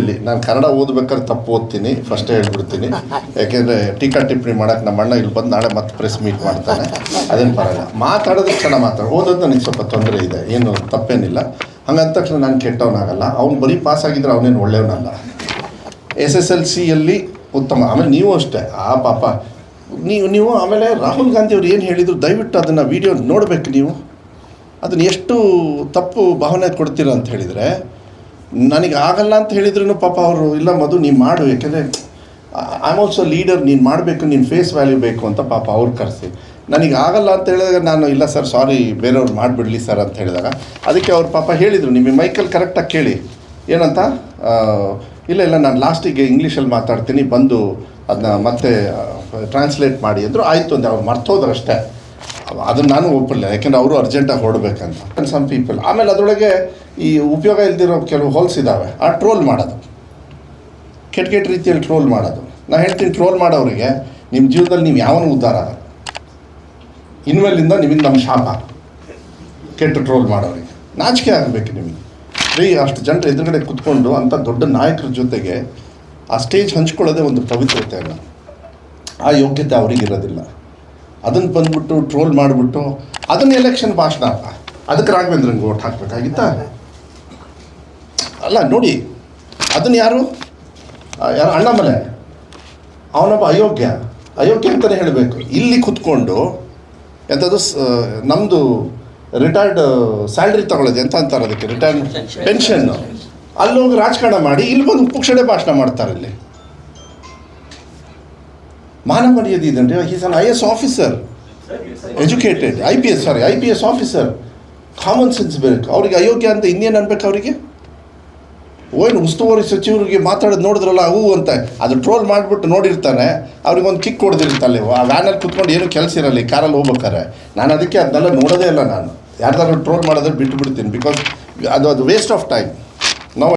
ಇಲ್ಲಿ ನಾನು ಕನ್ನಡ ಓದ್ಬೇಕಾದ್ರೆ ತಪ್ಪು ಓದ್ತೀನಿ ಫಸ್ಟ್ ಹೇಳ್ಬಿಡ್ತೀನಿ. ಯಾಕೆಂದರೆ ಟೀಕಾ ಟಿಪ್ಪಣಿ ಮಾಡಕ್ಕೆ ನಮ್ಮ ಅಣ್ಣ ಇಲ್ಲಿ ಬಂದು ನಾಳೆ ಮತ್ತೆ ಪ್ರೆಸ್ ಮೀಟ್ ಮಾಡ್ತಾನೆ. ಅದೇನು ಪರವಾಗಿಲ್ಲ. ಮಾತಾಡೋದಕ್ಕೆ ಕ್ಷಣ ಮಾತಾಡ ಓದೋದು ನನಗೆ ಸ್ವಲ್ಪ ತೊಂದರೆ ಇದೆ. ಏನು ತಪ್ಪೇನಿಲ್ಲ. ಹಂಗಂದ ತಕ್ಷಣ ನಾನು ಕೆಟ್ಟವನಾಗಲ್ಲ ಅವ್ನು ಬರೀ ಪಾಸ್ ಆಗಿದ್ರೆ ಅವನೇನು ಒಳ್ಳೆಯವನಲ್ಲ. ಎಸ್ ಎಸ್ ಎಲ್ ಸಿಯಲ್ಲಿ ಉತ್ತಮ. ಆಮೇಲೆ ನೀವು ಅಷ್ಟೇ. ಆ ಪಾಪ. ನೀವು ನೀವು ಆಮೇಲೆ ರಾಹುಲ್ ಗಾಂಧಿ ಅವ್ರು ಏನು ಹೇಳಿದರು? ದಯವಿಟ್ಟು ಅದನ್ನು ವಿಡಿಯೋ ನೋಡಬೇಕು ನೀವು. ಅದನ್ನು ಎಷ್ಟು ತಪ್ಪು ಭಾವನೆ ಕೊಡ್ತೀರ ಅಂತ ಹೇಳಿದರೆ ನನಗೆ ಆಗಲ್ಲ ಅಂತ ಹೇಳಿದ್ರು ಪಾಪ ಅವರು, ಇಲ್ಲ ಮಧು, ನೀನು ಮಾಡು, ಯಾಕೆಂದರೆ ಐ ಆಮ್ ಆಲ್ಸೋ ಲೀಡರ್ ನೀನು ಮಾಡಬೇಕು, ನೀನು ಫೇಸ್ ವ್ಯಾಲ್ಯೂ ಬೇಕು, ಅಂತ ಪಾಪ ಅವ್ರು ಕರೆಸಿ. ನನಗೆ ಆಗಲ್ಲ ಅಂತ ಹೇಳಿದಾಗ ನಾನು, ಇಲ್ಲ ಸರ್ ಸಾರಿ ಬೇರೆಯವ್ರು ಮಾಡಿಬಿಡಲಿ ಸರ್ ಅಂತ ಹೇಳಿದಾಗ, ಅದಕ್ಕೆ ಅವ್ರು ಪಾಪ ಹೇಳಿದರು, ನಿಮಗೆ ಮೈಕಲ್ ಕರೆಕ್ಟಾಗಿ ಕೇಳಿ. ಏನಂತ ಇಲ್ಲ ಇಲ್ಲ, ನಾನು ಲಾಸ್ಟಿಗೆ ಇಂಗ್ಲೀಷಲ್ಲಿ ಮಾತಾಡ್ತೀನಿ, ಬಂದು ಅದನ್ನ ಮತ್ತೆ ಟ್ರಾನ್ಸ್ಲೇಟ್ ಮಾಡಿ, ಅಂದರು. ಆಯಿತು ಅಂದರೆ ಅವ್ರು ಮರ್ತೋದ್ರು ಅಷ್ಟೇ. ಅದನ್ನು ನಾನು ಒಪ್ಪಲ್ಲ, ಯಾಕೆಂದ್ರೆ ಅವರು ಅರ್ಜೆಂಟಾಗಿ ಹೊಡ್ಬೇಕಂತ ಸಮ್ ಪೀಪಲ್ ಆಮೇಲೆ ಅದರೊಳಗೆ ಈ ಉಪಯೋಗ ಇಲ್ದಿರೋ ಕೆಲವು ಹೋಲ್ಸ್ ಇದ್ದಾವೆ ಆ ಟ್ರೋಲ್ ಮಾಡೋದು. ಕೆಟ್ಟ ಕೆಟ್ಟ ರೀತಿಯಲ್ಲಿ ಟ್ರೋಲ್ ಮಾಡೋದು. ನಾ ಹೇಳ್ತೀನಿ ಟ್ರೋಲ್ ಮಾಡೋರಿಗೆ ನಿಮ್ಮ ಜೀವನದಲ್ಲಿ ನೀವು ಯಾವನು ಉದ್ಧಾರ ಆಗಲ್ಲ ಇನ್ಮೇಲಿಂದ ನಿಮಗೆ ನಮ್ಮ ಶಾಪ. ಕೆಟ್ಟ ಟ್ರೋಲ್ ಮಾಡೋರಿಗೆ. ನಾಚಿಕೆ ಆಗಬೇಕು ನಿಮಗೆ. ರೀ, ಅಷ್ಟು ಜನರು ಎದುರುಗಡೆ ಕುತ್ಕೊಂಡು ಅಂಥ ದೊಡ್ಡ ನಾಯಕರ ಜೊತೆಗೆ ಆ ಸ್ಟೇಜ್ ಹಂಚ್ಕೊಳ್ಳೋದೇ ಒಂದು ಪವಿತ್ರತೆ ಅಲ್ಲ. ಆ ಯೋಗ್ಯತೆ ಅವರಿಗಿರೋದಿಲ್ಲ. ಅದನ್ನು ಬಂದ್ಬಿಟ್ಟು ಟ್ರೋಲ್ ಮಾಡಿಬಿಟ್ಟು ಅದನ್ನ ಎಲೆಕ್ಷನ್ ಭಾಷಣ ಅಲ್ಲ ಅದಕ್ಕೆ ರಾಘವೇಂದ್ರಂಗೆ ಓಟ್ ಹಾಕಬೇಕಾಗಿತ್ತಾ? ಅಲ್ಲ ನೋಡಿ ಅದನ್ನು ಯಾರು? ಯಾರು? ಅಣ್ಣಾಮಲೆ. ಅವನೊಬ್ಬ ಅಯೋಗ್ಯ. ಅಯೋಗ್ಯ ಅಂತಲೇ ಹೇಳಬೇಕು. ಇಲ್ಲಿ ಕುತ್ಕೊಂಡು ಎಂಥದ್ದು ನಮ್ಮದು ರಿಟೈರ್ಡ್ ಸ್ಯಾಲ್ರಿ ತಗೊಳ್ಳೋದು ಎಂತ ಅಂತಾರೆ ಅದಕ್ಕೆ? ರಿಟೈರ್ಡ್ ಪೆನ್ಷನ್ನು ಅಲ್ಲೋಗಿ ರಾಜಕಾರಣ ಮಾಡಿ ಇಲ್ಲಿ ಬಂದು ಪುಕ್ಷಣೆ ಭಾಷಣ ಮಾಡ್ತಾರೆ ಇಲ್ಲಿ ಮಾನ ಮರ್ಯಾದೆ ಇದೆ is an I S officer educated I P S sorry I P S officer common sense ಬೇಕು. ಅವ್ರಿಗೆ ಅಯೋಗ್ಯ ಅಂತ ಇನ್ನೇನು ಅನ್ಬೇಕು ಅವರಿಗೆ? ಏನು ಉಸ್ತುವಾರಿ ಸಚಿವರಿಗೆ ಮಾತಾಡೋದು ನೋಡಿದ್ರಲ್ಲ ಹೂ ಅಂತ. ಅದು ಟ್ರೋಲ್ ಮಾಡಿಬಿಟ್ಟು ನೋಡಿರ್ತಾನೆ. ಅವ್ರಿಗೆ ಒಂದು ಕಿಕ್ ಹೊಡೆದಿರ್ತಾನೆ ಆ ವ್ಯಾನಲ್ಲಿ ಕುತ್ಕೊಂಡು ಏನು ಕೆಲಸ ಇರಲಿ ಕಾರಲ್ಲಿ ಹೋಗ್ಬೇಕಾರೆ ನಾನು ಅದಕ್ಕೆ ಅದನ್ನೆಲ್ಲ ನೋಡೋದೇ ಇಲ್ಲ ನಾನು. ಯಾರ್ದಾದ್ರು ಟ್ರೋಲ್ ಮಾಡಿದ್ರೆ ಬಿಟ್ಟು ಬಿಡ್ತೀನಿ ಬಿಕಾಸ್ ಅದು ಅದು ವೇಸ್ಟ್ ಆಫ್ ಟೈಮ್ ನಾವು